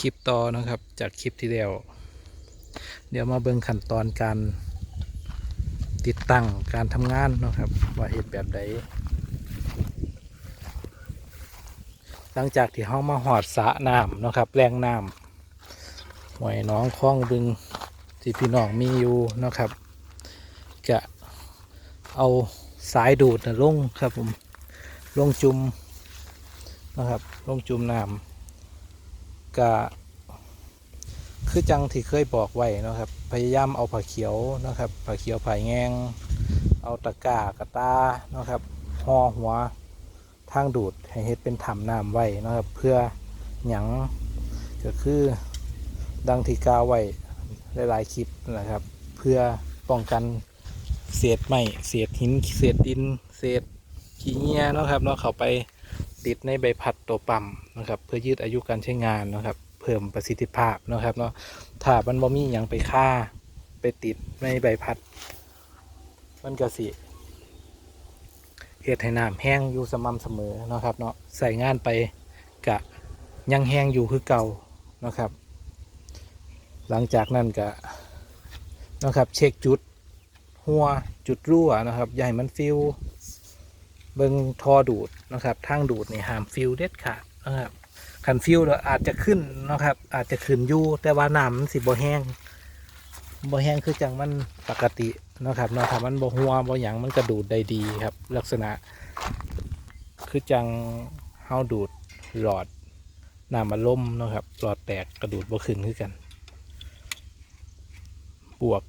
คลิปต่อนะครับ จากคลิปที่แล้วเดี๋ยวมาเบิ่งขั้นตอนการติดตั้งการทำงานนะครับ ว่าเหตุแบบใดหลังจากที่เฮามาหอดสะน้ำนะครับแรงน้ำหวยน้องคล้องบึงที่พี่น้องมีอยู่นะครับจะเอาสายดูดนะลงครับผมลงจุ่มนะครับลงจุ่มน้ำ ก็คือจังที่เคยบอกไว้นะครับ พยายามเอาผ้าเขียวนะครับผ้าเขียวผ้าแงง เอาตะกร้ากระตานะครับห่อหัวทางดูดให้เฮ็ดเป็นถ้ำน้ำไว้นะครับ เพื่อหยังก็คือดังที่กาวไว้หลายๆคลิปนะครับ เพื่อป้องกันเศษไม้เศษหินเศษดิน เศษขี้เงี้ยนะครับเนาะเข้าไป ติดในใบพัดตัวปั๊มนะครับเพื่อยืดอายุการใช้งานนะครับ เพิ่มประสิทธิภาพนะครับเนาะถ้ามันบ่มีหยังไปฆ่าไปติดในใบพัด มันก็สิเฮ็ดให้น้ำแห้งอยู่สม่ำเสมอนะครับเนาะใส่งานไปกะยังแห้งอยู่คือเก่านะครับ หลังจากนั้นก็นะครับเช็คจุดหัวจุดรั่วนะครับอย่าให้มันฟิว เบิ่งทอดูดนะครับทางดูดนี่ห้ามฟิวเด็ดขาดนะครับคันฟิวแล้วอาจจะขึ้นนะครับ อาจจะขึ้นอยู่แต่ว่าน้ำมันสิบ่แห้งบ่แห้งคือจังมันปกตินะครับเนาะถ้ามันบ่หัวบ่หยังมันกระดูดได้ดีครับ ลักษณะ คือจังเฮาดูดหลอดน้ำมันล่มนะครับ หลอดแตกกระดูดบ่ขึ้นคือกัน บวก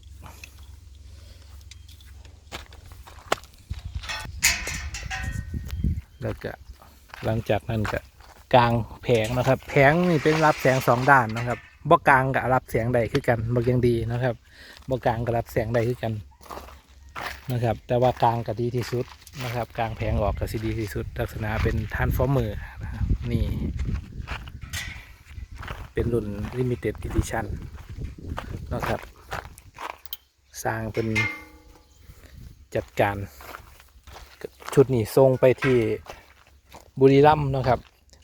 แล้วก็หลังจากนั้นก็กลางแผงนะครับ แผงนี่เป็นรับแสงสองด้านนะครับบ่กลางกับรับแสงใดคือกันบ่ยังดีนะครับบ่กลางกับรับแสงใดคือกันนะครับ แต่ว่ากลางก็ดีที่สุดนะครับ กลางแผงออกก็สิดีที่สุด ลักษณะเป็นทานฟอร์เมอร์นะครับนี่ เป็นรุ่น limited edition นะครับ สร้างเป็นจัดการ ชุดนี้ทรงไปที่ บุรีรัมย์นะครับ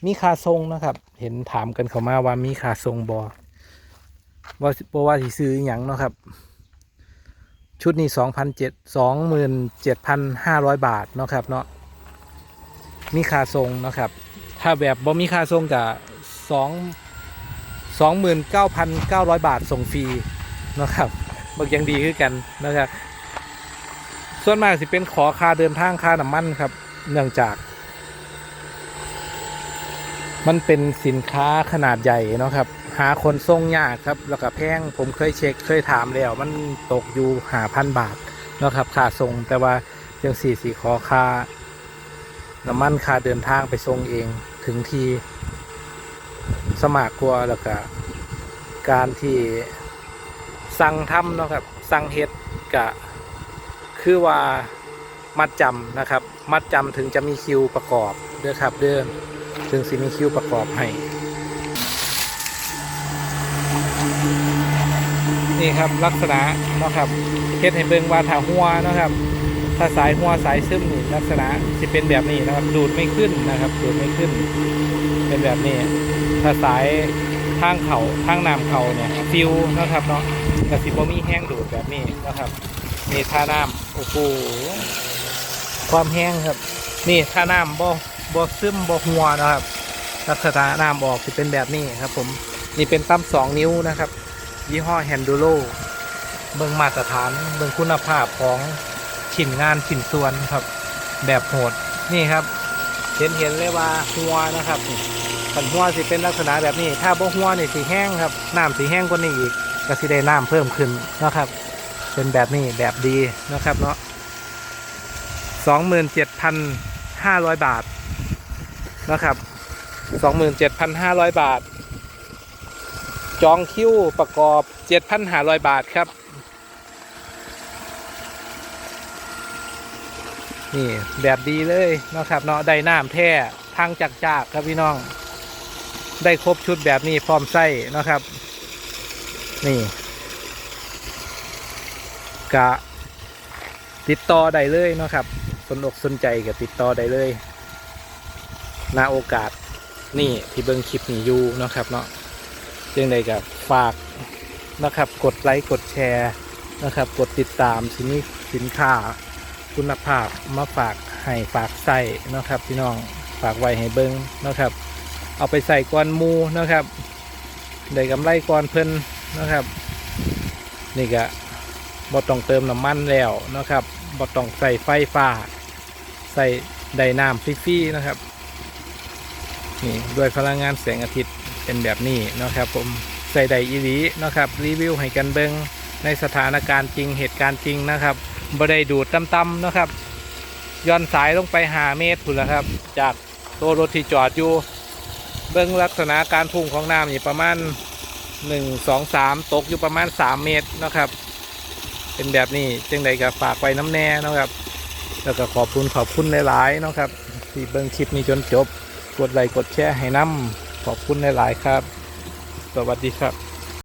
มีคาทรงนะครับ เห็นถามกันเข้ามาว่ามีคาทรงบอว่าบ่ว่าสิซื้ออย่างนะครับ ชุดนี้สองพันเจ็ดสองหมื่นเจ็ดพันห้าร้อยบาทนะครับเนาะมีคาทรงนะครับ ถ้าแบบบ่มีคาทรงกับสองสองหมื่นเก้าพันเก้าร้อยบาทส่งฟรีนะครับบักยังดีขึ้นกันนะครับ ส่วนมากสิเป็นขอค่าเดินทางค่าน้ำมันครับ เนื่องจาก มันเป็นสินค้าขนาดใหญ่เนาะครับ หาคนส่งยากครับ แล้วก็แพงผมเคยเช็คเคยถามแล้ว มันตกอยู่หาพันบาทเนาะครับค่าส่งแต่ว่ายังสี่สี่ขอค่าน้ำมันค่าเดินทางไปส่งเองถึงที่สมากกว่าแล้วก็การที่สั่งทำเนาะครับสั่งเฮ็ดกะคือว่ามัดจำนะครับ มัดจำถึงจะมีคิวประกอบเด้อครับเดิน ถึงสิมีคิวประกอบให้ นี่ครับลักษณะเนาะครับเฮ็ดให้เบิ่งว่าถ้าหัวเนาะครับ ถ้าสายหัวสายซึมนี่ลักษณะจะเป็นแบบนี้นะครับ ดูดไม่ขึ้นนะครับ ดูดไม่ขึ้น เป็นแบบนี้ ถ้าสายทางเขาทางน้ำเข่าเนี่ยฟิวนะครับเนาะกระสิบมีแห้งดูดแบบนี้นะครับนี่ท่าน้ำโอ้โหความแห้งครับ นี่ท่าน้ำบ่ บ่ซึมบ่หัวนะครับ ลักษณะน้ำออกจะเป็นแบบนี้ครับ ผมนี่เป็นตั้มสองนิ้วนะครับ ยี่ห้อแฮนดูโ o เบิ่งมาตรฐานเบิ่งคุณภาพของชิ้นงานชิ้นส่วนครับ แบบโหดนี่ครับ เห็นเห็นเลยว่าหัวนะครับขันหัวสิเป็นลักษณะแบบนี้ ถ้าบ่หัวนี่สีแห้งครับน้ำสีแห้งกว่านี้อีกก็สิได้น้ำเพิ่มขึ้นนะครับ เป็นแบบนี้แบบดีนะครับเนาะสองหมื่นเจ็ดพันห้าร้อยบาท นะครับสองหมื่นเจ็ดพันห้าร้อยบาท จองคิวประกอบเจ็ดพันห้าร้อยบาทครับ นี่แบบดีเลยนะครับเนาะได้น้ำแท้ทางจากจากครับพี่น้อง ได้ครบชุดแบบนี้พร้อมไส้นะครับ นี่กะติดต่อได้เลยนะครับ สนอกสนใจกับติดต่อได้เลย นาโอกาสนี่ที่เบิ้งคลิปนี้อยู่นะครับเนาะจึงได้กับฝากนะครับ กดไลค์กดแชร์นะครับ กดติดตามสินสินค้าคุณภาพมาฝากให้ฝากใส่นะครับ พี่น้องฝากไว้ให้เบิ้งนะครับ เอาไปใส่ก้อนมูนะครับได้กำไรก้อนเพิ่นนะครับ นี่ก็บ่ต้องเติมน้ำมันแล้วนะครับบ่ต้องใส่ไฟฟ้า ใส่ไดน้ำฟรีๆนะครับ นี่ด้วยพลังงานแสงอาทิตย์เป็นแบบนี้นะครับผมใส่ไดอีหลีนะครับรีวิวให้กันเบิงในสถานการณ์จริงเหตุการณ์จริงนะครับบ่ได้ดูดต่ำๆนะครับย้อนสายลงไปหาเมตรพุ่นละครับ จากตัวรถที่จอดอยู่ เบิ้งลักษณะการพุ่งของน้ำนี่ประมาณหนึ่งสองสามตกอยู่ประมาณสามเมตรนะครับ เป็นแบบนี้จึงใดก็ฝากไว้น้ำแน่นะครับ แล้วก็ขอบคุณขอบคุณหลายๆนะครับ ที่เบิ้งคลิปนี้จนจบ กดไลค์กดแชร์ให้น้ำขอบคุณหลาย ๆ ครับ สวัสดีครับ